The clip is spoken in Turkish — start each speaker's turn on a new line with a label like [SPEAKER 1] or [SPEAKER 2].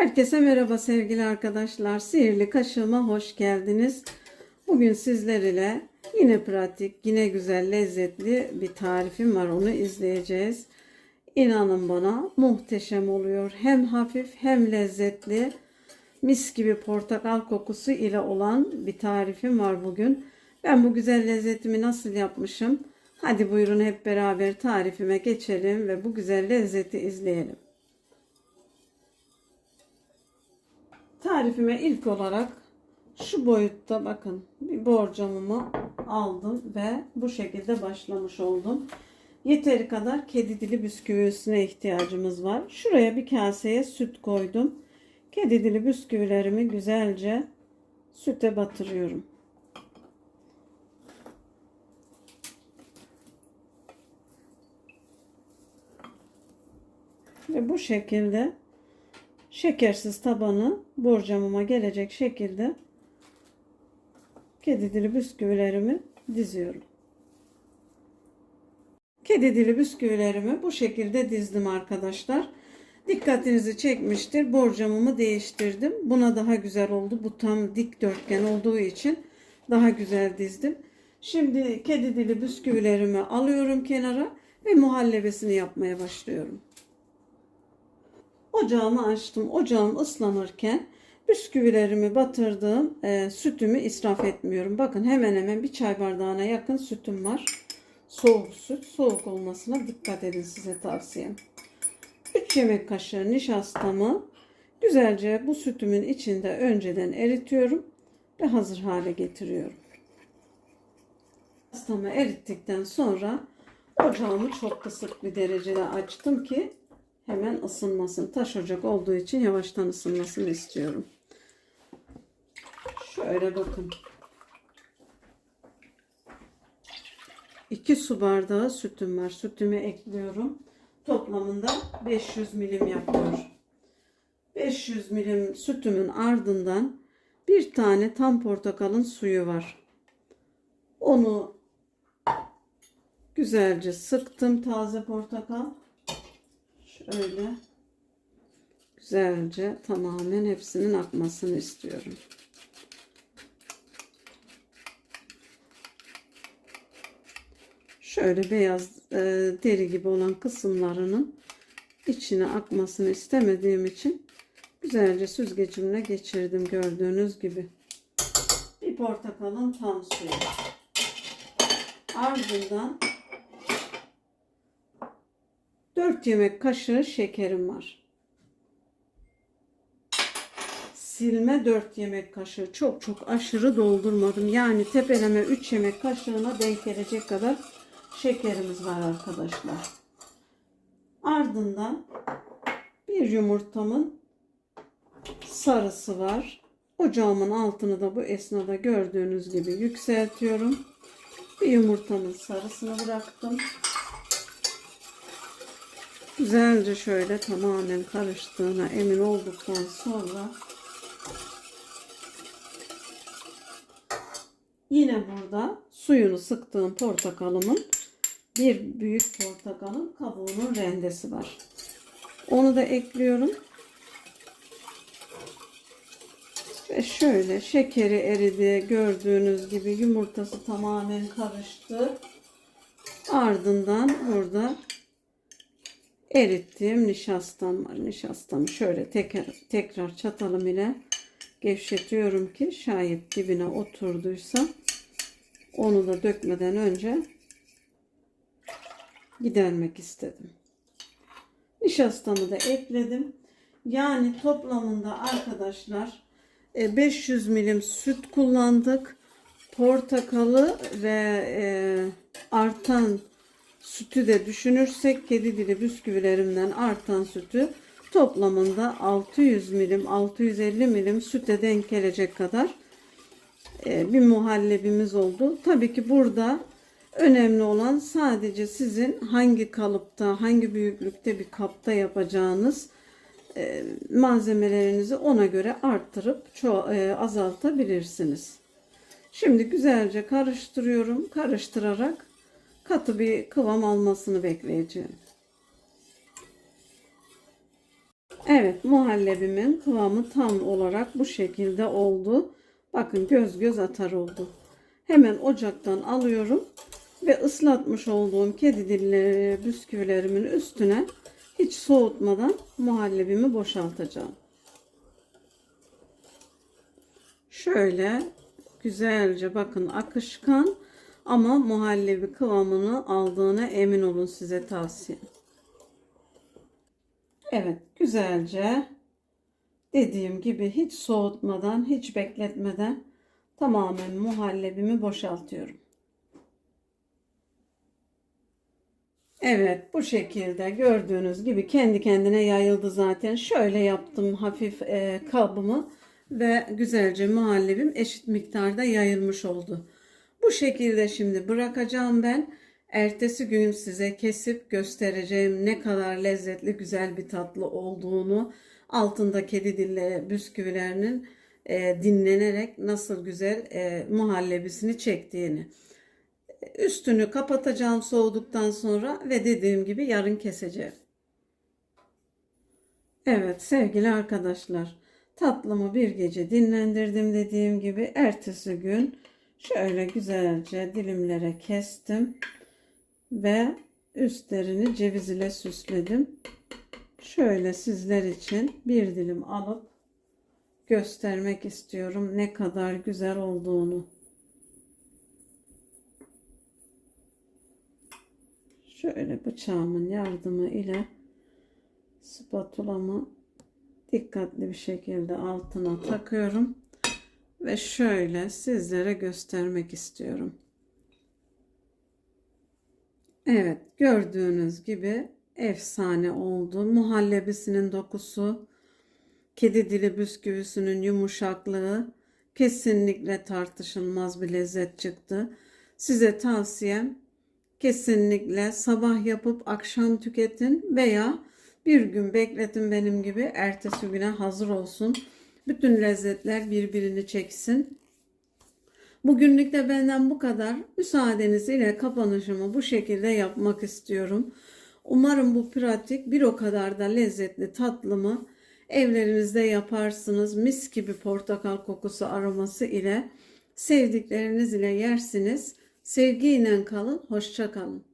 [SPEAKER 1] Herkese merhaba sevgili arkadaşlar. Sihirli kaşığıma hoş geldiniz. Bugün sizler ile yine pratik, yine güzel, lezzetli bir tarifim var. Onu izleyeceğiz. İnanın bana muhteşem oluyor. Hem hafif hem lezzetli. Mis gibi portakal kokusu ile olan bir tarifim var bugün. Ben bu güzel lezzetimi nasıl yapmışım? Hadi buyurun hep beraber tarifime geçelim ve bu güzel lezzeti izleyelim. Tarifime ilk olarak şu boyutta bakın bir borcamımı aldım ve bu şekilde başlamış oldum. Yeteri kadar kedi dili bisküvisine ihtiyacımız var. Şuraya bir kaseye süt koydum. Kedi dili bisküvilerimi güzelce süte batırıyorum. Ve bu şekilde şekersiz tabanı borcamıma gelecek şekilde kedi dili bisküvilerimi diziyorum. Kedi dili bisküvilerimi bu şekilde dizdim arkadaşlar. Dikkatinizi çekmiştir. Borcamımı değiştirdim. Buna daha güzel oldu. Bu tam dikdörtgen olduğu için daha güzel dizdim. Şimdi kedi dili bisküvilerimi alıyorum kenara ve muhallebesini yapmaya başlıyorum. Ocağımı açtım. Ocağım ıslanırken bisküvilerimi batırdığım e, sütümü israf etmiyorum. Bakın hemen hemen bir çay bardağına yakın sütüm var. Soğuk süt. Soğuk olmasına dikkat edin size tavsiyem. 3 yemek kaşığı nişastamı güzelce bu sütümün içinde önceden eritiyorum ve hazır hale getiriyorum. Nişastamı erittikten sonra ocağımı çok kısık bir derecede açtım ki hemen ısınmasın. Taş ocak olduğu için yavaştan ısınmasını istiyorum. Şöyle bakın. 2 su bardağı sütüm var. Sütümü ekliyorum. Toplamında 500 milim yapıyor. 500 milim sütümün ardından bir tane tam portakalın suyu var. Onu güzelce sıktım taze portakal. Şöyle güzelce tamamen hepsinin akmasını istiyorum. Şöyle beyaz e, deri gibi olan kısımlarının içine akmasını istemediğim için güzelce süzgecimle geçirdim gördüğünüz gibi. Bir portakalın tam suyu. Ardından 4 yemek kaşığı şekerim var. Silme 4 yemek kaşığı. Çok çok aşırı doldurmadım. Yani tepeleme 3 yemek kaşığına denk gelecek kadar şekerimiz var arkadaşlar. Ardından bir yumurtamın sarısı var. Ocağımın altını da bu esnada gördüğünüz gibi yükseltiyorum. Bir yumurtanın sarısını bıraktım. Güzelce şöyle tamamen karıştığına emin olduktan sonra yine burada suyunu sıktığım portakalımın bir büyük portakalın kabuğunun rendesi var. Onu da ekliyorum. Ve şöyle şekeri eridi gördüğünüz gibi yumurtası tamamen karıştı. Ardından burada erittiğim nişastam var. Nişastamı şöyle tekrar, tekrar çatalım ile gevşetiyorum ki şayet dibine oturduysa onu da dökmeden önce gidermek istedim. Nişastamı da ekledim. Yani toplamında arkadaşlar 500 e, milim süt kullandık. Portakalı ve e, artan sütü de düşünürsek kedi dili bisküvilerimden artan sütü toplamında 600 milim 650 milim süte denk gelecek kadar e, bir muhallebimiz oldu. Tabii ki burada önemli olan sadece sizin hangi kalıpta hangi büyüklükte bir kapta yapacağınız e, malzemelerinizi ona göre arttırıp e, azaltabilirsiniz. Şimdi güzelce karıştırıyorum. Karıştırarak katı bir kıvam almasını bekleyeceğim. Evet muhallebimin kıvamı tam olarak bu şekilde oldu. Bakın göz göz atar oldu. Hemen ocaktan alıyorum ve ıslatmış olduğum kedi dilleri bisküvilerimin üstüne hiç soğutmadan muhallebimi boşaltacağım. Şöyle güzelce bakın akışkan ama muhallebi kıvamını aldığına emin olun size tavsiye. Evet güzelce dediğim gibi hiç soğutmadan hiç bekletmeden tamamen muhallebimi boşaltıyorum. Evet bu şekilde gördüğünüz gibi kendi kendine yayıldı zaten. Şöyle yaptım hafif e, kabımı ve güzelce muhallebim eşit miktarda yayılmış oldu. Bu şekilde şimdi bırakacağım ben. Ertesi gün size kesip göstereceğim ne kadar lezzetli güzel bir tatlı olduğunu. Altında kedi dille bisküvilerinin e, dinlenerek nasıl güzel e, muhallebisini çektiğini. Üstünü kapatacağım soğuduktan sonra ve dediğim gibi yarın keseceğim. Evet sevgili arkadaşlar tatlımı bir gece dinlendirdim dediğim gibi ertesi gün şöyle güzelce dilimlere kestim ve üstlerini ceviz ile süsledim. Şöyle sizler için bir dilim alıp göstermek istiyorum ne kadar güzel olduğunu. Şöyle bıçağımın yardımı ile spatulamı dikkatli bir şekilde altına takıyorum ve şöyle sizlere göstermek istiyorum. Evet gördüğünüz gibi efsane oldu. Muhallebisinin dokusu, kedi dili bisküvisinin yumuşaklığı kesinlikle tartışılmaz bir lezzet çıktı. Size tavsiyem kesinlikle sabah yapıp akşam tüketin veya bir gün bekletin benim gibi ertesi güne hazır olsun. Bütün lezzetler birbirini çeksin. Bugünlük de benden bu kadar. Müsaadeniz ile kapanışımı bu şekilde yapmak istiyorum. Umarım bu pratik bir o kadar da lezzetli tatlımı evlerinizde yaparsınız. Mis gibi portakal kokusu aroması ile sevdikleriniz ile yersiniz. Sevgiyle kalın, hoşça kalın.